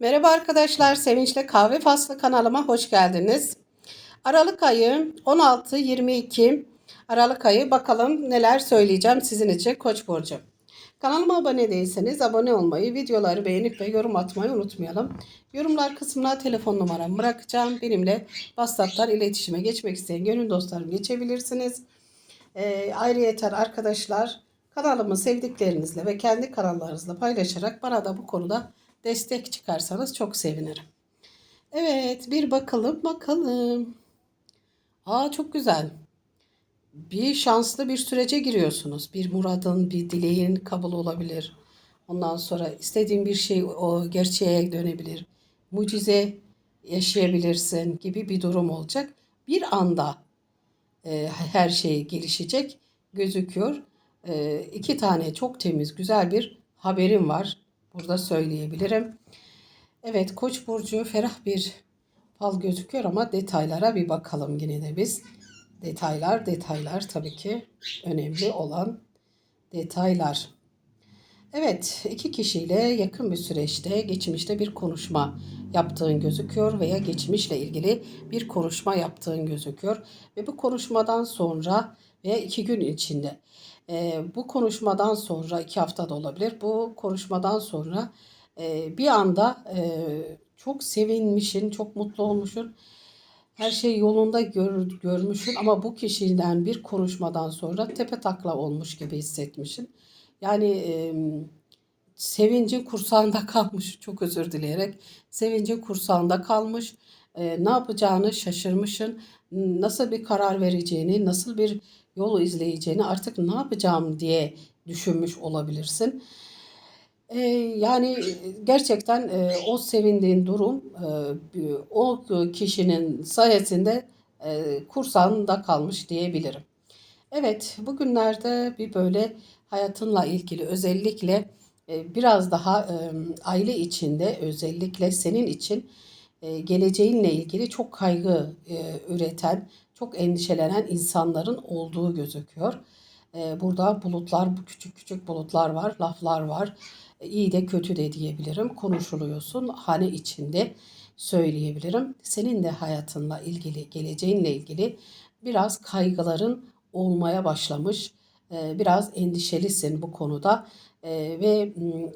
Merhaba arkadaşlar, Sevinçle Kahve Faslı kanalıma hoş geldiniz. Aralık ayı 16-22 Aralık ayı bakalım neler söyleyeceğim sizin için Koç burcu. Kanalıma abone değilseniz abone olmayı, videoları beğenip ve yorum atmayı unutmayalım. Yorumlar kısmına telefon numaramı bırakacağım. Benimle WhatsApp'tan iletişime geçmek isteyen gönül dostlarım geçebilirsiniz. Ee, ayrıyeten arkadaşlar kanalımı sevdiklerinizle ve kendi kanallarınızla paylaşarak bana da bu konuda destek çıkarsanız çok sevinirim. Evet bir bakalım bakalım. Aa çok güzel. Bir şanslı bir sürece giriyorsunuz. Bir muradın, bir dileğin kabul olabilir. Ondan sonra istediğin bir şey o gerçeğe dönebilir. Mucize yaşayabilirsin gibi bir durum olacak. Bir anda e, her şey gelişecek gözüküyor. E, iki tane çok temiz, güzel bir haberim var. Burada söyleyebilirim. Evet, Koç burcu ferah bir fal gözüküyor ama detaylara bir bakalım yine de biz. Detaylar, detaylar tabii ki önemli olan detaylar. Evet, iki kişiyle yakın bir süreçte geçmişte bir konuşma yaptığın gözüküyor veya geçmişle ilgili bir konuşma yaptığın gözüküyor. Ve bu konuşmadan sonra veya iki gün içinde e, bu konuşmadan sonra iki hafta da olabilir. Bu konuşmadan sonra e, bir anda e, çok sevinmişin, çok mutlu olmuşsun. Her şey yolunda gör, görmüşsün ama bu kişiden bir konuşmadan sonra tepe takla olmuş gibi hissetmişsin. Yani e, sevincin kursağında kalmış. Çok özür dileyerek. Sevincin kursağında kalmış. E, ne yapacağını şaşırmışsın. Nasıl bir karar vereceğini, nasıl bir yolu izleyeceğini artık ne yapacağım diye düşünmüş olabilirsin. E, yani gerçekten e, o sevindiğin durum e, o kişinin sayesinde e, kursağında kalmış diyebilirim. Evet, bugünlerde bir böyle hayatınla ilgili özellikle e, biraz daha e, aile içinde özellikle senin için geleceğinle ilgili çok kaygı e, üreten, çok endişelenen insanların olduğu gözüküyor. E, burada bulutlar, bu küçük küçük bulutlar var, laflar var. E, iyi de kötü de diyebilirim. Konuşuluyorsun hane içinde söyleyebilirim. Senin de hayatınla ilgili, geleceğinle ilgili biraz kaygıların olmaya başlamış. E, biraz endişelisin bu konuda e, ve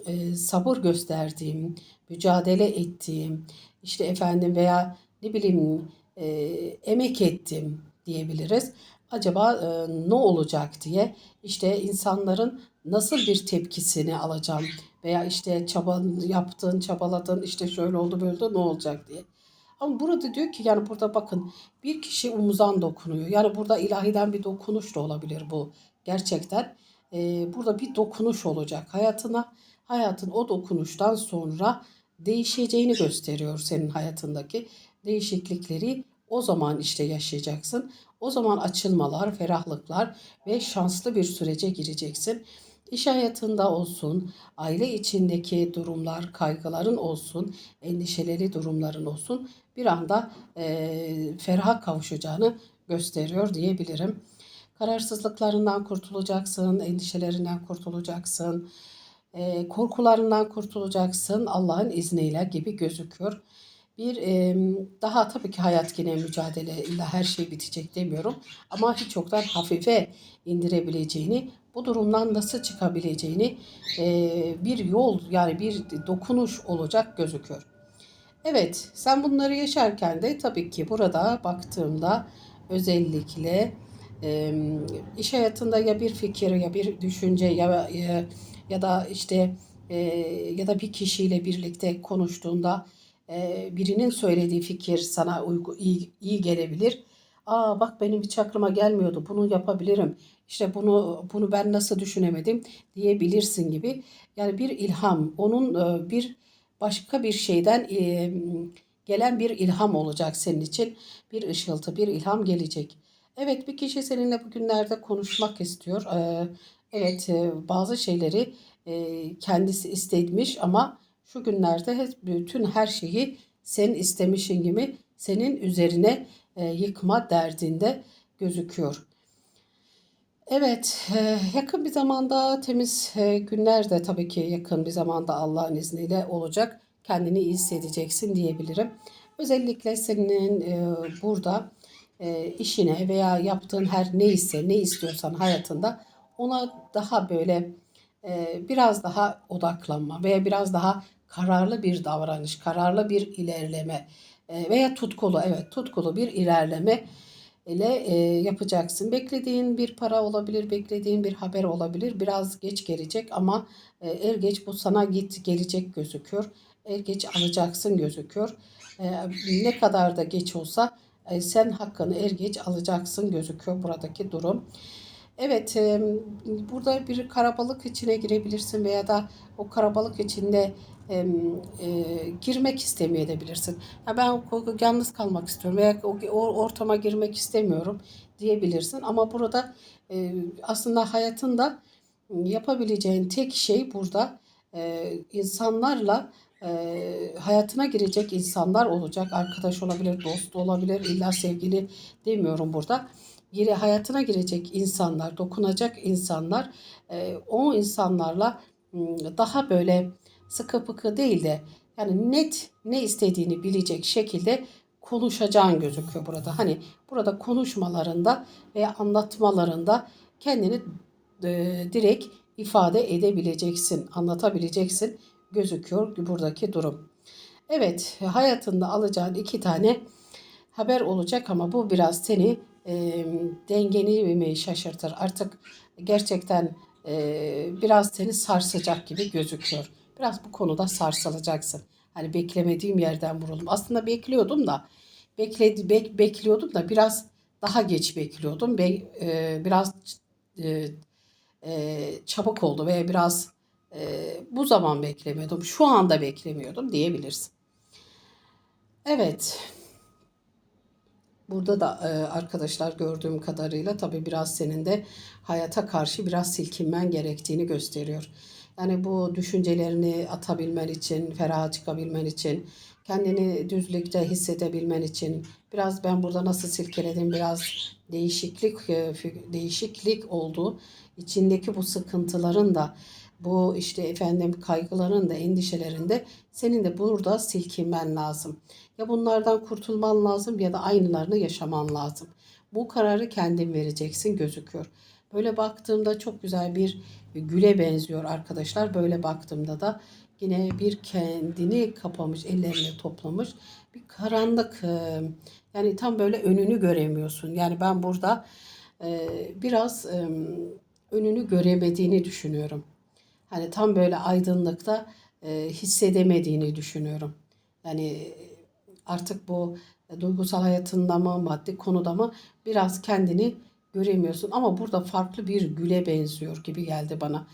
e, sabır gösterdiğim, mücadele ettiğim, işte efendim veya ne bileyim e, emek ettim diyebiliriz. Acaba e, ne olacak diye işte insanların nasıl bir tepkisini alacağım veya işte çaba yaptın, çabaladın, işte şöyle oldu böyle oldu ne olacak diye. Ama burada diyor ki yani burada bakın bir kişi omuzdan dokunuyor. Yani burada ilahiden bir dokunuş da olabilir bu gerçekten. Ee, burada bir dokunuş olacak hayatına. Hayatın o dokunuştan sonra değişeceğini gösteriyor senin hayatındaki değişiklikleri o zaman işte yaşayacaksın. O zaman açılmalar, ferahlıklar ve şanslı bir sürece gireceksin. İş hayatında olsun, aile içindeki durumlar, kaygıların olsun, endişeleri durumların olsun bir anda e, feraha kavuşacağını gösteriyor diyebilirim. Kararsızlıklarından kurtulacaksın, endişelerinden kurtulacaksın, e, korkularından kurtulacaksın Allah'ın izniyle gibi gözüküyor. Bir e, daha tabii ki hayat yine mücadele ile her şey bitecek demiyorum. Ama hiç yoktan hafife indirebileceğini, bu durumdan nasıl çıkabileceğini e, bir yol yani bir dokunuş olacak gözüküyor. Evet sen bunları yaşarken de tabii ki burada baktığımda özellikle e, iş hayatında ya bir fikir ya bir düşünce ya ya, ya da işte e, ya da bir kişiyle birlikte konuştuğunda e, birinin söylediği fikir sana uygu, iyi, iyi gelebilir. Aa bak benim hiç aklıma gelmiyordu. Bunu yapabilirim. İşte bunu bunu ben nasıl düşünemedim diyebilirsin gibi. Yani bir ilham, onun e, bir başka bir şeyden e, gelen bir ilham olacak senin için. Bir ışıltı, bir ilham gelecek. Evet bir kişi seninle bugünlerde konuşmak istiyor. E, evet e, bazı şeyleri e, kendisi istemiş ama şu günlerde bütün her şeyi sen istemişin gibi senin üzerine e, yıkma derdinde gözüküyor. Evet, yakın bir zamanda temiz günler de tabii ki yakın bir zamanda Allah'ın izniyle olacak. kendini iyi hissedeceksin diyebilirim. Özellikle senin burada e, işine veya yaptığın her neyse ne istiyorsan hayatında ona daha böyle e, biraz daha odaklanma veya biraz daha kararlı bir davranış, kararlı bir ilerleme e, veya tutkulu evet tutkulu bir ilerleme ile e, yapacaksın. Beklediğin bir para olabilir, beklediğin bir haber olabilir. Biraz geç gelecek ama e, er geç bu sana git gelecek gözüküyor. Er geç alacaksın gözüküyor. E, ne kadar da geç olsa e, sen hakkını er geç alacaksın gözüküyor buradaki durum. Evet, e, burada bir karabalık içine girebilirsin veya da o karabalık içinde e, e, girmek istemeyebilirsin. Ya ben yalnız kalmak istiyorum veya o, o ortama girmek istemiyorum diyebilirsin. Ama burada e, aslında hayatında yapabileceğin tek şey burada e, insanlarla e, hayatına girecek insanlar olacak. Arkadaş olabilir, dost olabilir, illa sevgili demiyorum burada gire hayatına girecek insanlar, dokunacak insanlar e, o insanlarla daha böyle sıkı fıkı değil de yani net ne istediğini bilecek şekilde konuşacağın gözüküyor burada. Hani burada konuşmalarında veya anlatmalarında kendini e, direkt ifade edebileceksin, anlatabileceksin gözüküyor buradaki durum. Evet, hayatında alacağın iki tane haber olacak ama bu biraz seni e, dengeni mi şaşırtır. Artık gerçekten e, biraz seni sarsacak gibi gözüküyor. Biraz bu konuda sarsılacaksın. Hani beklemediğim yerden vuruldum. Aslında bekliyordum da bekledi bek, bekliyordum da biraz daha geç bekliyordum. Be, e, biraz e, e, çabuk oldu veya biraz e, bu zaman beklemiyordum. Şu anda beklemiyordum diyebilirsin. Evet. Burada da e, arkadaşlar gördüğüm kadarıyla tabii biraz senin de hayata karşı biraz silkinmen gerektiğini gösteriyor. Yani bu düşüncelerini atabilmen için, feraha çıkabilmen için, kendini düzlükte hissedebilmen için biraz ben burada nasıl silkeledim biraz değişiklik e, değişiklik oldu. İçindeki bu sıkıntıların da bu işte efendim kaygıların da endişelerin de senin de burada silkinmen lazım. Ya bunlardan kurtulman lazım ya da aynılarını yaşaman lazım. Bu kararı kendin vereceksin gözüküyor. Böyle baktığımda çok güzel bir güle benziyor arkadaşlar. Böyle baktığımda da yine bir kendini kapamış, ellerini toplamış bir karanlık e, yani tam böyle önünü göremiyorsun. Yani ben burada e, biraz e, önünü göremediğini düşünüyorum. Hani tam böyle aydınlıkta e, hissedemediğini düşünüyorum. Yani artık bu duygusal hayatında mı, maddi konuda mı biraz kendini göremiyorsun. Ama burada farklı bir güle benziyor gibi geldi bana.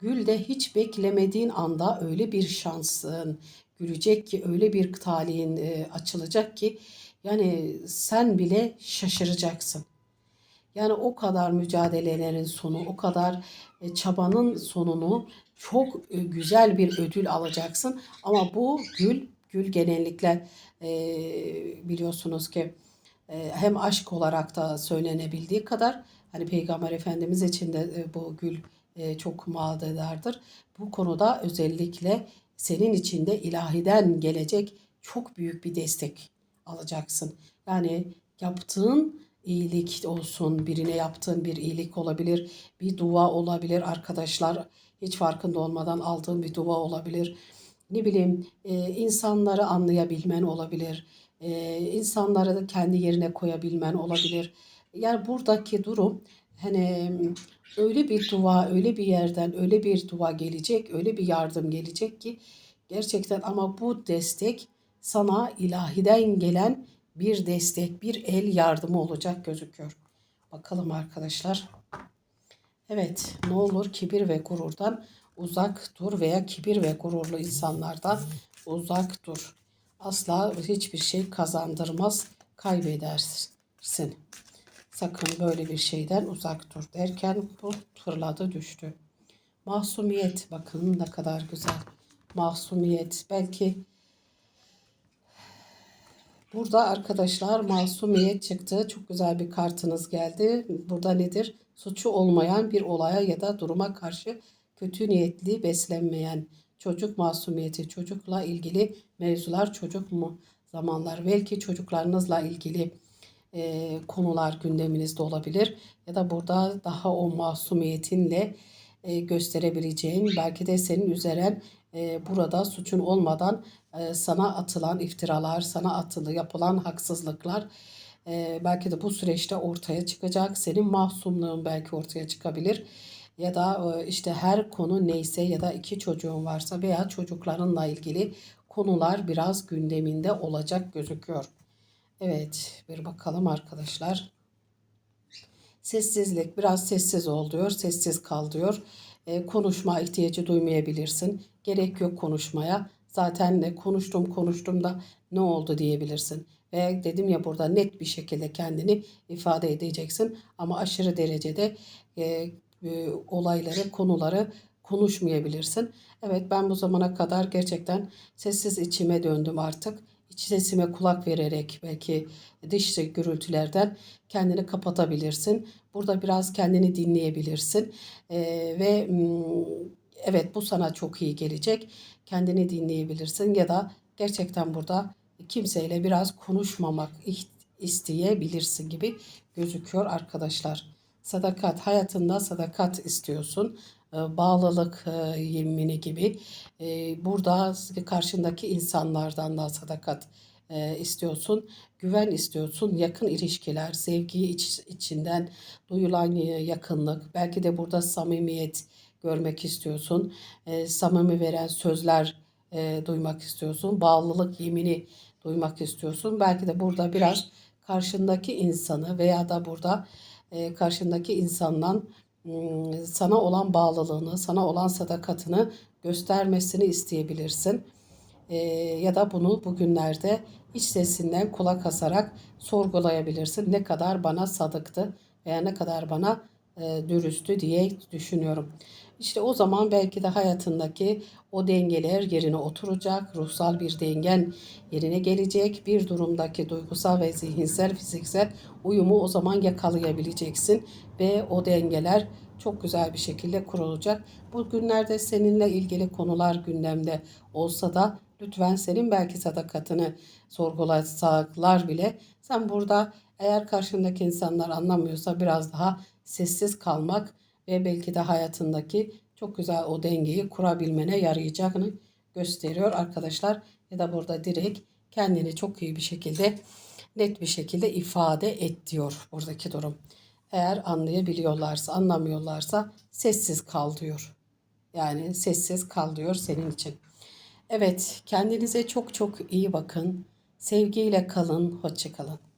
Gül de hiç beklemediğin anda öyle bir şansın gülecek ki öyle bir talihin e, açılacak ki yani sen bile şaşıracaksın. Yani o kadar mücadelelerin sonu, o kadar e, çabanın sonunu çok e, güzel bir ödül alacaksın. Ama bu gül, gül genellikle e, biliyorsunuz ki hem aşk olarak da söylenebildiği kadar hani Peygamber Efendimiz için de bu gül çok mağdadardır. Bu konuda özellikle senin için de ilahiden gelecek çok büyük bir destek alacaksın. Yani yaptığın iyilik olsun, birine yaptığın bir iyilik olabilir, bir dua olabilir, arkadaşlar hiç farkında olmadan aldığın bir dua olabilir. Ne bileyim, e, insanları anlayabilmen olabilir, e, insanları da kendi yerine koyabilmen olabilir. Yani buradaki durum hani öyle bir dua, öyle bir yerden öyle bir dua gelecek, öyle bir yardım gelecek ki gerçekten ama bu destek sana ilahiden gelen bir destek, bir el yardımı olacak gözüküyor. Bakalım arkadaşlar. Evet, ne olur kibir ve gururdan uzak dur veya kibir ve gururlu insanlardan uzak dur. Asla hiçbir şey kazandırmaz, kaybedersin. Sakın böyle bir şeyden uzak dur derken bu fırladı düştü. Masumiyet bakın ne kadar güzel. Masumiyet belki Burada arkadaşlar masumiyet çıktı. Çok güzel bir kartınız geldi. Burada nedir? Suçu olmayan bir olaya ya da duruma karşı kötü niyetli beslenmeyen çocuk masumiyeti, çocukla ilgili mevzular, çocuk mu zamanlar, belki çocuklarınızla ilgili e, konular gündeminizde olabilir ya da burada daha o masumiyetinle e, gösterebileceğin belki de senin üzeren e, burada suçun olmadan e, sana atılan iftiralar, sana atılı yapılan haksızlıklar e, belki de bu süreçte ortaya çıkacak. Senin masumluğun belki ortaya çıkabilir. Ya da e, işte her konu neyse ya da iki çocuğun varsa veya çocuklarınla ilgili konular biraz gündeminde olacak gözüküyor. Evet, bir bakalım arkadaşlar. Sessizlik, biraz sessiz ol diyor, sessiz kal diyor. E, konuşma ihtiyacı duymayabilirsin. Gerek yok konuşmaya. Zaten ne konuştum konuştum da ne oldu diyebilirsin. Ve dedim ya burada net bir şekilde kendini ifade edeceksin. Ama aşırı derecede e, e, olayları, konuları konuşmayabilirsin. Evet ben bu zamana kadar gerçekten sessiz içime döndüm artık. İç sesime kulak vererek belki dış gürültülerden kendini kapatabilirsin. Burada biraz kendini dinleyebilirsin. Ee, ve evet bu sana çok iyi gelecek. Kendini dinleyebilirsin ya da gerçekten burada kimseyle biraz konuşmamak isteyebilirsin gibi gözüküyor arkadaşlar. Sadakat hayatında sadakat istiyorsun. Ee, bağlılık e, yemini gibi. Ee, burada karşındaki insanlardan da sadakat e, istiyorsun. Güven istiyorsun. Yakın ilişkiler, sevgiyi iç, içinden duyulan yakınlık. Belki de burada samimiyet görmek istiyorsun. E, samimi veren sözler duymak istiyorsun. Bağlılık yemini duymak istiyorsun. Belki de burada biraz karşındaki insanı veya da burada karşındaki insandan Hmm, sana olan bağlılığını, sana olan sadakatini göstermesini isteyebilirsin. E, ya da bunu bugünlerde iç sesinden kulak asarak sorgulayabilirsin. Ne kadar bana sadıktı veya ne kadar bana e, dürüsttü diye düşünüyorum. İşte o zaman belki de hayatındaki o dengeler yerine oturacak, ruhsal bir dengen yerine gelecek, bir durumdaki duygusal ve zihinsel, fiziksel uyumu o zaman yakalayabileceksin ve o dengeler çok güzel bir şekilde kurulacak. Bu günlerde seninle ilgili konular gündemde olsa da lütfen senin belki sadakatini sorgulasalar bile sen burada eğer karşındaki insanlar anlamıyorsa biraz daha sessiz kalmak ve belki de hayatındaki çok güzel o dengeyi kurabilmene yarayacağını gösteriyor arkadaşlar. Ya da burada direkt kendini çok iyi bir şekilde net bir şekilde ifade et diyor buradaki durum. Eğer anlayabiliyorlarsa, anlamıyorlarsa sessiz kal diyor. Yani sessiz kal diyor senin için. Evet, kendinize çok çok iyi bakın. Sevgiyle kalın, hoşçakalın.